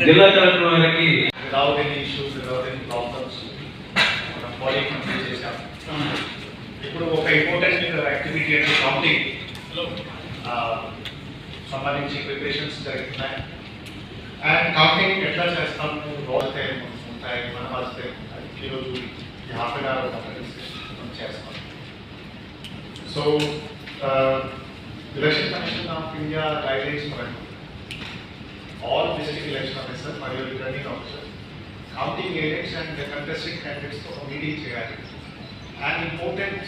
జిల్లా కలెక్టర్ వారికి without any issues, without any problems, మనం పోలింగ్ కంప్లీట్ చేశాం ఇప్పుడు ఒక ఇంపార్టెంట్ యాక్టివిటీ అంటే కౌంటింగ్ సంబంధించి ప్రిపరేషన్స్ జరుగుతున్నాయి అండ్ కౌంటింగ్ ఎట్లా చేస్తాము రోజుతే ఉంటాయి మన వస్తే ఈరోజు ఈ హాఫ్ అన్ అవర్ మనం చేస్తాం so election commission of India guidelines ప్రకారం all district election officers మరియు returning officer counting agents and contesting క్యాండిడేట్స్తో meeting చేయాలి and important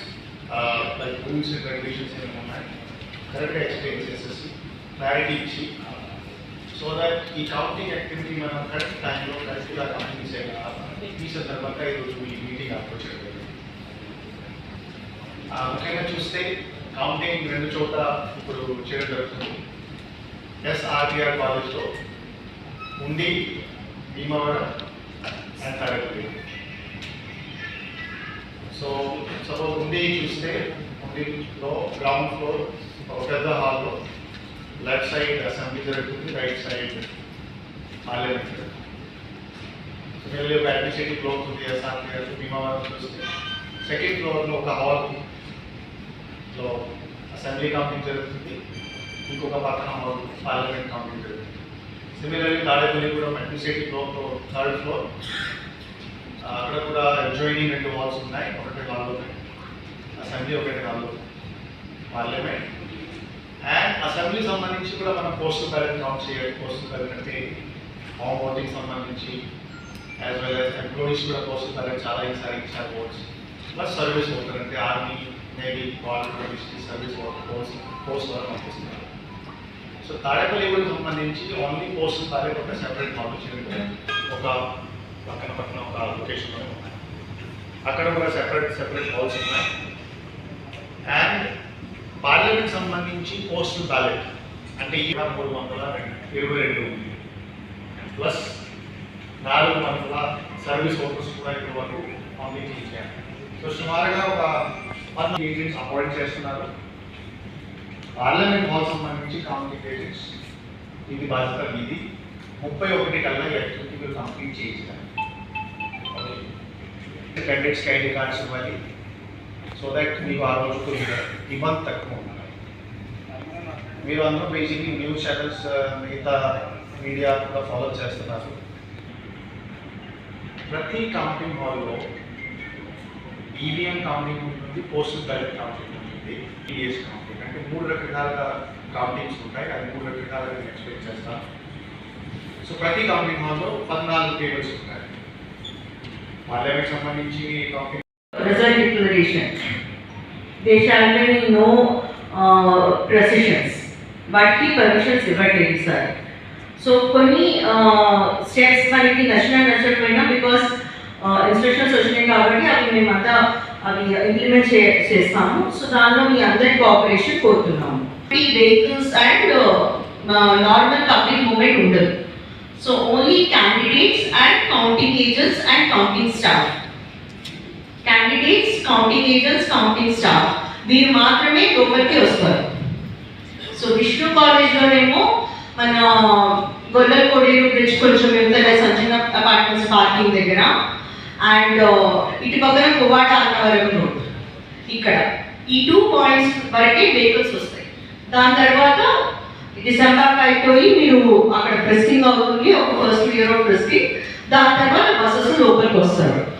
like rules and regulations ఏమైనా ఉన్నాయి కరెక్ట్గా ఎక్స్ప్లెయిన్ చేసేసి క్లారిటీ ఇచ్చి సో దట్ ఈ కౌంటింగ్ యాక్టివిటీ మనం కరెక్ట్ టైంలో కరెక్ట్గా కౌంటింగ్ చేయాలి ఈ సందర్భంగా ఈరోజు ఈ మీటింగ్ అప్రోచ్ చేయడం ఆ, ముఖ్యంగా చూస్తే కౌంటింగ్ రెండు చోట్ల ఇప్పుడు చేయడం జరుగుతుంది एसआरटीआर कॉलेज तो उंडी भीमावरम एंड सो सब उंडी चूस्ते उंडी लो ग्राउंड फ्लोर और पेद हाल लेफ़्ट साइड असेंबली जो right side parliament administrative block होती है एसआरटीआर तो भीमावरम चूस्ते फ्लोर लो का हॉल तो असेंबली काउंटिंग जो ఇంకొక పక్కన పార్లమెంట్ కౌంటింగ్ జరుగుతుంది. సిమిలర్లీ తాడేపల్లి కూడా అడ్మినిస్ట్రేటివ్ బ్లాక్లో థర్డ్ ఫ్లోర్ అక్కడ కూడా జాయినింగ్ రెండు హాల్స్ ఉన్నాయి. ఒకటి హాల్లో అసెంబ్లీ ఒకటి హాల్లో పార్లమెంట్ అండ్ అసెంబ్లీ సంబంధించి కూడా మనం పోస్టల్ బ్యాలెట్ కౌంట్ చేయాలి. పోస్టల్ బ్యాలెట్ అంటే హోమ్ ఓటింగ్ సంబంధించి యాజ్ వెల్ యాజ్ ఎంప్లాయీస్ కూడా పోస్టల్ బ్యాలెట్ చాలా ఈసారి ఇచ్చారు ఓట్స్ ప్లస్ సర్వీస్ ఓటర్ అంటే army navy water service voter post post వరకు పంపిస్తున్నారు సో తాడేపల్లి కూడా సంబంధించి only post Tadepalli separate separate చేయడం ఒక పక్కన పక్కన ఒక లొకేషన్లో ఉన్నాయి అక్కడ కూడా సెపరేట్ సెపరేట్ హాల్స్ ఉన్నాయి. అండ్ పార్లమెంట్ సంబంధించి పోస్టల్ బ్యాలెట్ అంటే ఈ మూడు వందల ఇరవై రెండు ఉంది. ప్లస్ నాలుగు వందల సర్వీస్ ఓటర్స్ కూడా ఇక్కడ వరకు పంపించారు సో సుమారుగా ఒక పది ఏజెంట్స్ అపాయింట్ చేస్తున్నారు. పార్లమెంట్ హాల్ సంబంధించి కౌంటింగ్ ఇది బాధ్యత మీది ముప్పై ఒకటి కల్లా ఈ యాక్టివిటీ మీరు కంప్లీట్ చేయించాలి క్యాండిడేట్స్కి ఐడి కార్డ్స్ ఇవ్వాలి. సో దట్ మీకు ఆ రోజు ఇబ్బంది తక్కువ ఉండాలి. మీరు అందరూ బేసిక్లీ న్యూస్ ఛానల్స్ మిగతా మీడియా కూడా ఫాలో చేస్తున్నారు. ప్రతి కౌంటింగ్ హాల్లో ఈవీఎం కౌంటింగ్ ఉంటుంది పోస్టల్ బ్యాలెట్ కౌంటింగ్ ఉంటుంది ఈఎస్ కౌంటింగ్ అంటే మూడు రకాలుగా కౌంటింగ్స్ ఉంటాయి అది మూడు రకాలుగా నేను ఎక్స్ప్లెయిన్ చేస్తాను సో ప్రతి కౌంటింగ్ హాల్లో పద్నాలుగు టేబుల్స్ ఉంటాయి పార్లమెంట్ సంబంధించి counting result declaration. There shall be no uh, precisions. వాటికి పర్మిషన్స్ ఇవ్వట్లేదు సార్ సో కొన్ని స్టెప్స్ మనకి నచ్చిన నచ్చకపోయినా బికాస్ ఇన్స్ట్రక్షన్స్ వచ్చినాయి కాబట్టి అవి మేమంతా అవి ఇంప్లిమెంట్ చే చేస్తాము. సో దానిలో మీ అందరి కోఆపరేషన్ కోరుతున్నాము. ఈ vehicles and normal public movement ఉండదు. So only candidates and counting agents and counting staff candidates counting agents counting staff వీరు మాత్రమే లోపలికి వస్తారు. సో విష్ణు కాలేజ్లోనేమో మన గొల్లల బ్రిడ్జ్ కొంచెం యువతల సంజన అపార్ట్మెంట్స్ పార్కింగ్ దగ్గర. అండ్ ఇటు పక్కన కువాట అన్నవరం రోడ్ ఇక్కడ. ఈ టూ పాయింట్స్ వరకే వెహికల్స్ వస్తాయి. దాని తర్వాత డిసెంబర్ అయిపోయి మీరు అక్కడ ప్రెస్టింగ్ అవుతుంది ఒక ఫస్ట్ ఇయర్ ఆఫ్ ప్రెస్టింగ్ దాని తర్వాత బస్సెస్ లోపలికి వస్తారు.